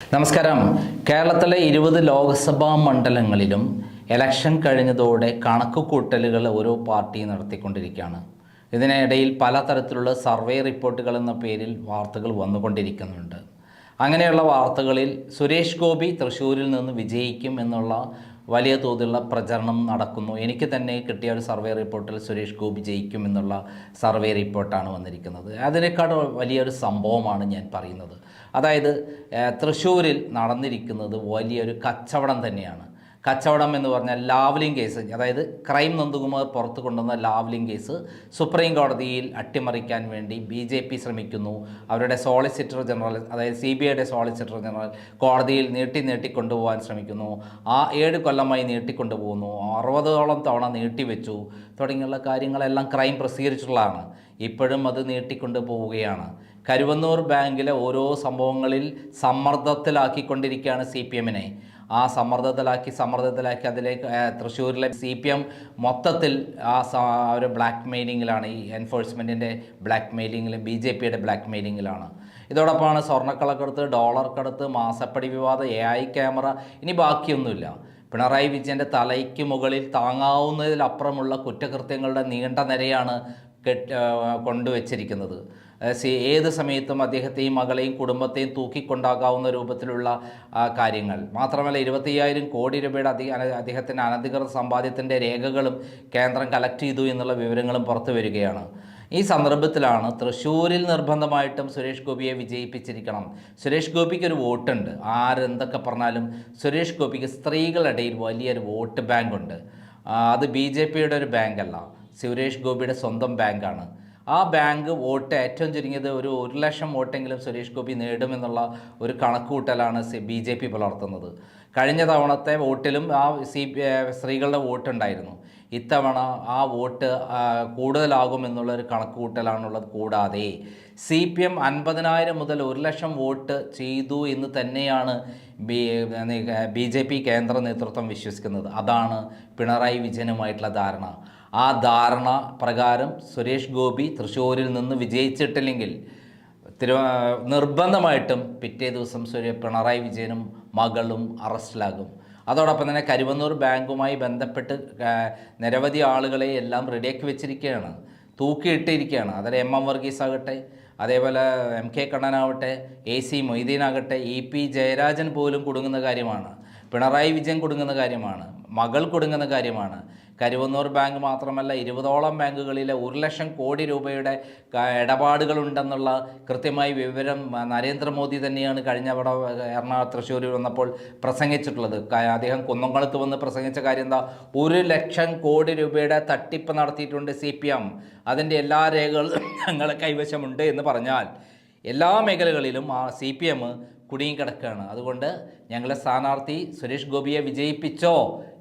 നമസ്കാരം. കേരളത്തിലെ ഇരുപത് ലോക്സഭാ മണ്ഡലങ്ങളിലും എലക്ഷൻ കഴിഞ്ഞതോടെ കണക്കുകൂട്ടലുകൾ ഓരോ പാർട്ടിയും നടത്തിക്കൊണ്ടിരിക്കുകയാണ്. ഇതിനിടയിൽ പലതരത്തിലുള്ള സർവേ റിപ്പോർട്ടുകൾ എന്ന പേരിൽ വാർത്തകൾ വന്നുകൊണ്ടിരിക്കുന്നുണ്ട്. അങ്ങനെയുള്ള വാർത്തകളിൽ സുരേഷ് ഗോപി തൃശ്ശൂരിൽ നിന്ന് വിജയിക്കും എന്നുള്ള വലിയ തോതിലുള്ള പ്രചരണം നടക്കുന്നു. എനിക്ക് തന്നെ കിട്ടിയ ഒരു സർവേ റിപ്പോർട്ടിൽ സുരേഷ് ഗോപി ജയിക്കും എന്നുള്ള സർവേ റിപ്പോർട്ടാണ് വന്നിരിക്കുന്നത്. അതിനേക്കാൾ വലിയൊരു സംഭവമാണ് ഞാൻ പറയുന്നത്. അതായത് തൃശ്ശൂരിൽ നടന്നിരിക്കുന്നത് വലിയൊരു കച്ചവടം തന്നെയാണ്. കച്ചവടം എന്ന് പറഞ്ഞാൽ ലാവ്ലിംഗ് കേസ് അതായത് ക്രൈം നന്ദകുമാർ പുറത്തു കൊണ്ടുവന്ന ലാവ്ലിംഗ് കേസ് സുപ്രീം കോടതിയിൽ അട്ടിമറിക്കാൻ വേണ്ടി ബി ജെ പി ശ്രമിക്കുന്നു. അവരുടെ സോളിസിറ്റർ ജനറൽ അതായത് സി ബി ഐയുടെ സോളിസിറ്റർ ജനറൽ കോടതിയിൽ നീട്ടി നീട്ടി കൊണ്ടുപോകാൻ ശ്രമിക്കുന്നു. ആ ഏഴ് കൊല്ലമായി നീട്ടിക്കൊണ്ടുപോകുന്നു അറുപതോളം തവണ നീട്ടിവെച്ചു തുടങ്ങിയുള്ള കാര്യങ്ങളെല്ലാം ക്രൈം പ്രസിദ്ധീകരിച്ചിട്ടുള്ളതാണ്. ഇപ്പോഴും അത് നീട്ടിക്കൊണ്ടു പോവുകയാണ് കരുവന്നൂർ ബാങ്കിലെ ഓരോ സംഭവങ്ങളിൽ സമ്മർദ്ദത്തിലാക്കിക്കൊണ്ടിരിക്കുകയാണ് സി പി എമ്മിനെ. ആ സമ്മർദ്ദത്തിലാക്കി സമ്മർദ്ദത്തിലാക്കി അതിലേക്ക് തൃശ്ശൂരിലെ സി പി എം മൊത്തത്തിൽ ആ ഒരു ബ്ലാക്ക് മെയിലിങ്ങിലാണ് ഈ എൻഫോഴ്സ്മെന്റിന്റെ ബ്ലാക്ക് മെയിലിങ്ങിലും ബി ജെ പിയുടെ ബ്ലാക്ക് മെയിലിങ്ങിലാണ് ഇതോടൊപ്പമാണ് സ്വർണക്കളക്കടത്ത് ഡോളർ കടത്ത് മാസപ്പടി വിവാദം എ ഐ ക്യാമറ ഇനി ബാക്കിയൊന്നുമില്ല. പിണറായി വിജയന്റെ തലയ്ക്ക് മുകളിൽ താങ്ങാവുന്നതിലപ്പുറമുള്ള കുറ്റകൃത്യങ്ങളുടെ നീണ്ട നിരയാണ് കെട്ട് കൊണ്ടുവച്ചിരിക്കുന്നത്. ഏത് സമയത്തും അദ്ദേഹത്തെയും മകളെയും കുടുംബത്തെയും തൂക്കിക്കൊണ്ടാകാവുന്ന രൂപത്തിലുള്ള കാര്യങ്ങൾ. മാത്രമല്ല ഇരുപത്തയ്യായിരം കോടി രൂപയുടെ അധി അദ്ദേഹത്തിന്റെ അനധികൃത സമ്പാദ്യത്തിന്റെ രേഖകളും കേന്ദ്രം കളക്ട് ചെയ്തു എന്നുള്ള വിവരങ്ങളും പുറത്തു വരികയാണ്. ഈ സന്ദർഭത്തിലാണ് തൃശ്ശൂരിൽ നിർബന്ധമായിട്ടും സുരേഷ് ഗോപിയെ വിജയിപ്പിച്ചിരിക്കണം. സുരേഷ് ഗോപിക്ക് ഒരു വോട്ടുണ്ട് ആരെന്തൊക്കെ പറഞ്ഞാലും സുരേഷ് ഗോപിക്ക് സ്ത്രീകളുടെ ഇടയിൽ വലിയൊരു വോട്ട് ബാങ്കുണ്ട്. അത് ബി ജെ പിയുടെ ഒരു ബാങ്കല്ല. സുരേഷ് ഗോപിയുടെ സ്വന്തം ബാങ്കാണ്. ആ ബാങ്ക് വോട്ട് ഏറ്റവും ചുരുങ്ങിയത് ഒരു ഒരു ലക്ഷം വോട്ടെങ്കിലും സുരേഷ് ഗോപി നേടുമെന്നുള്ള ഒരു കണക്കുകൂട്ടലാണ് ബി ജെ പി പുലർത്തുന്നത്. കഴിഞ്ഞ തവണത്തെ വോട്ടിലും ആ സി സ്ത്രീകളുടെ വോട്ടുണ്ടായിരുന്നു. ഇത്തവണ ആ വോട്ട് കൂടുതലാകുമെന്നുള്ളൊരു കണക്കുകൂട്ടലാണുള്ളത്. കൂടാതെ സി പി എം അൻപതിനായിരം മുതൽ ഒരു ലക്ഷം വോട്ട് ചെയ്തു എന്ന് തന്നെയാണ് ബി ബി ജെ പി കേന്ദ്ര നേതൃത്വം വിശ്വസിക്കുന്നത്. അതാണ് പിണറായി വിജയനുമായിട്ടുള്ള ധാരണ. ആ ധാരണ പ്രകാരം സുരേഷ് ഗോപി തൃശ്ശൂരിൽ നിന്ന് വിജയിച്ചിട്ടില്ലെങ്കിൽ തിരു നിർബന്ധമായിട്ടും പിറ്റേ ദിവസം സുരേ പിണറായി വിജയനും മകളും അറസ്റ്റിലാകും. അതോടൊപ്പം തന്നെ കരുവന്നൂർ ബാങ്കുമായി ബന്ധപ്പെട്ട് നിരവധി ആളുകളെ എല്ലാം റെഡിയാക്കി വെച്ചിരിക്കുകയാണ്. തൂക്കിയിട്ടിരിക്കുകയാണ്. അതിൽ എം എം വർഗീസ് ആകട്ടെ അതേപോലെ എം കെ കണ്ണനാവട്ടെ എ സി മൊയ്തീൻ ആകട്ടെ ഇ പി ജയരാജൻ പോലും കുടുങ്ങുന്ന കാര്യമാണ്. പിണറായി വിജയൻ കൊടുങ്ങുന്ന കാര്യമാണ് മകൾ കൊടുങ്ങുന്ന കാര്യമാണ്. കരുവന്നൂർ ബാങ്ക് മാത്രമല്ല ഇരുപതോളം ബാങ്കുകളിലെ ഒരു ലക്ഷം കോടി രൂപയുടെ ഇടപാടുകളുണ്ടെന്നുള്ള കൃത്യമായി വിവരം നരേന്ദ്രമോദി തന്നെയാണ് കഴിഞ്ഞ അവിടെ എറണാകുളം തൃശ്ശൂരിൽ വന്നപ്പോൾ പ്രസംഗിച്ചിട്ടുള്ളത്. അദ്ദേഹം കുന്നംകുളത്ത് വന്ന് പ്രസംഗിച്ച കാര്യം എന്താ? ഒരു ലക്ഷം കോടി രൂപയുടെ തട്ടിപ്പ് നടത്തിയിട്ടുണ്ട് സി പി എം. അതിന്റെ എല്ലാ രേഖകളും ഞങ്ങളെ കൈവശമുണ്ട് എന്ന് പറഞ്ഞാൽ എല്ലാ മേഖലകളിലും ആ സി പി എം കുടുങ്ങിക്കിടക്കുകയാണ് അതുകൊണ്ട് ഞങ്ങളെ സ്ഥാനാർത്ഥി സുരേഷ് ഗോപിയെ വിജയിപ്പിച്ചോ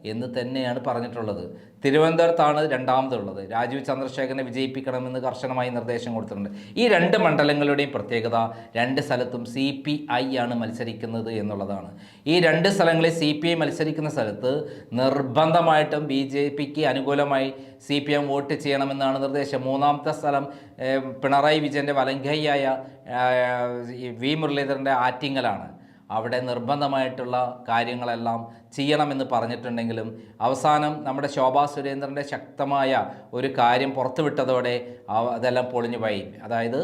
എന്ന് തന്നെയാണ് പറഞ്ഞിട്ടുള്ളത്. തിരുവനന്തപുരത്താണ് രണ്ടാമതുള്ളത്. രാജീവ് ചന്ദ്രശേഖരനെ വിജയിപ്പിക്കണമെന്ന് കർശനമായി നിർദ്ദേശം കൊടുത്തിട്ടുണ്ട്. ഈ രണ്ട് മണ്ഡലങ്ങളുടെയും പ്രത്യേകത രണ്ട് സ്ഥലത്തും സി പി ഐ ആണ് മത്സരിക്കുന്നത് എന്നുള്ളതാണ്. ഈ രണ്ട് സ്ഥലങ്ങളിൽ സി പി ഐ മത്സരിക്കുന്ന സ്ഥലത്ത് നിർബന്ധമായിട്ടും ബി ജെ പിക്ക് അനുകൂലമായി സി പി എം വോട്ട് ചെയ്യണമെന്നാണ് നിർദ്ദേശം. മൂന്നാമത്തെ സ്ഥലം പിണറായി വിജയന്റെ വലങ്കയ്യായ വി മുരളീധരന്റെ ആറ്റിങ്ങലാണ്. അവിടെ നിർബന്ധമായിട്ടുള്ള കാര്യങ്ങളെല്ലാം ചെയ്യണമെന്ന് പറഞ്ഞിട്ടുണ്ടെങ്കിലും അവസാനം നമ്മുടെ ശോഭാ സുരേന്ദ്രന്റെ ശക്തമായ ഒരു കാര്യം പുറത്തുവിട്ടതോടെ അതെല്ലാം പൊളിഞ്ഞു പോയി. അതായത്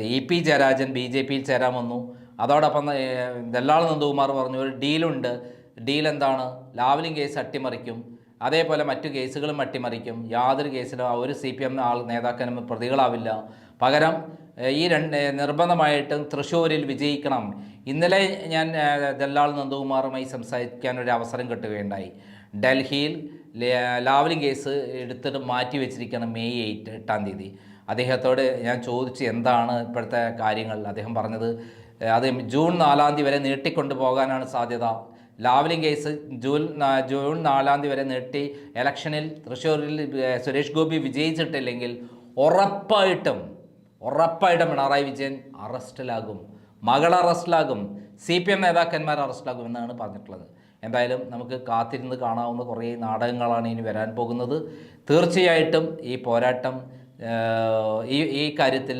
E P Jayarajan B J പിയിൽ ചേരാൻ വന്നു. അതോടൊപ്പം ദല്ലാൾ നന്ദകുമാർ പറഞ്ഞു ഒരു ഡീലുണ്ട്. ഡീൽ എന്താണ് ലാവലിംഗ് കേസ് അട്ടിമറിക്കും. അതേപോലെ മറ്റു കേസുകളും അട്ടിമറിക്കും. യാതൊരു കേസിലും ഒരു സി പി എം ആൾ നേതാക്കനും പ്രതികളാവില്ല. പകരം ഈ രണ്ട് നിർബന്ധമായിട്ടും തൃശ്ശൂരിൽ വിജയിക്കണം. ഇന്നലെ ഞാൻ ദല്ലാൾ നന്ദകുമാറുമായി സംസാരിക്കാനൊരു അവസരം കിട്ടുകയുണ്ടായി. ഡൽഹിയിൽ ലാവ്ലി കേസ് എടുത്തിട്ട് മാറ്റി വെച്ചിരിക്കണം മെയ് എയ്റ്റ് എട്ടാം തീയതി. അദ്ദേഹത്തോട് ഞാൻ ചോദിച്ചു എന്താണ് ഇപ്പോഴത്തെ കാര്യങ്ങൾ? അദ്ദേഹം പറഞ്ഞത് അത് ജൂൺ നാലാം തീയതി വരെ നീട്ടിക്കൊണ്ടു പോകാനാണ് സാധ്യത. ലാവലിംഗ് കേസ് ജൂൺ ജൂൺ നാലാം തീയതി വരെ നീട്ടി. ഇലക്ഷനിൽ തൃശ്ശൂരിൽ സുരേഷ് ഗോപി വിജയിച്ചിട്ടില്ലെങ്കിൽ ഉറപ്പായിട്ടും ഉറപ്പായിട്ടും പിണറായി വിജയൻ അറസ്റ്റിലാകും. മകൾ അറസ്റ്റിലാകും. സി പി എം നേതാക്കന്മാർ അറസ്റ്റിലാകും എന്നാണ് പറഞ്ഞിട്ടുള്ളത്. എന്തായാലും നമുക്ക് കാത്തിരുന്ന് കാണാവുന്ന കുറേ നാടകങ്ങളാണ് ഇനി വരാൻ പോകുന്നത്. തീർച്ചയായിട്ടും ഈ പോരാട്ടം ഈ ഈ കാര്യത്തിൽ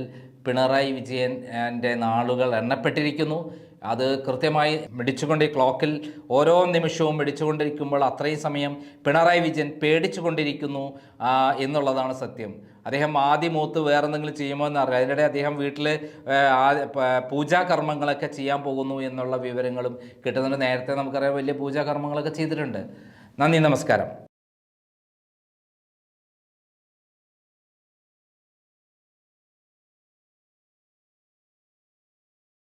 പിണറായി വിജയൻ എന്റെ നാളുകൾ എണ്ണപ്പെട്ടിരിക്കുന്നു. അത് കൃത്യമായി മിടിച്ചുകൊണ്ട് ഈ ക്ലോക്കിൽ ഓരോ നിമിഷവും മിടിച്ചുകൊണ്ടിരിക്കുമ്പോൾ അത്രയും സമയം പിണറായി വിജയൻ പേടിച്ചുകൊണ്ടിരിക്കുന്നു എന്നുള്ളതാണ് സത്യം. അദ്ദേഹം ആദ്യം മൂത്ത് വേറെ എന്തെങ്കിലും ചെയ്യുമോ എന്ന് അറിയാം അതിനിടെ അദ്ദേഹം വീട്ടിൽ പൂജാ കർമ്മങ്ങളൊക്കെ ചെയ്യാൻ പോകുന്നു എന്നുള്ള വിവരങ്ങളും കിട്ടുന്നുണ്ട്. നേരത്തെ നമുക്കറിയാം വലിയ പൂജാ കർമ്മങ്ങളൊക്കെ ചെയ്തിട്ടുണ്ട്. നന്ദി നമസ്കാരം.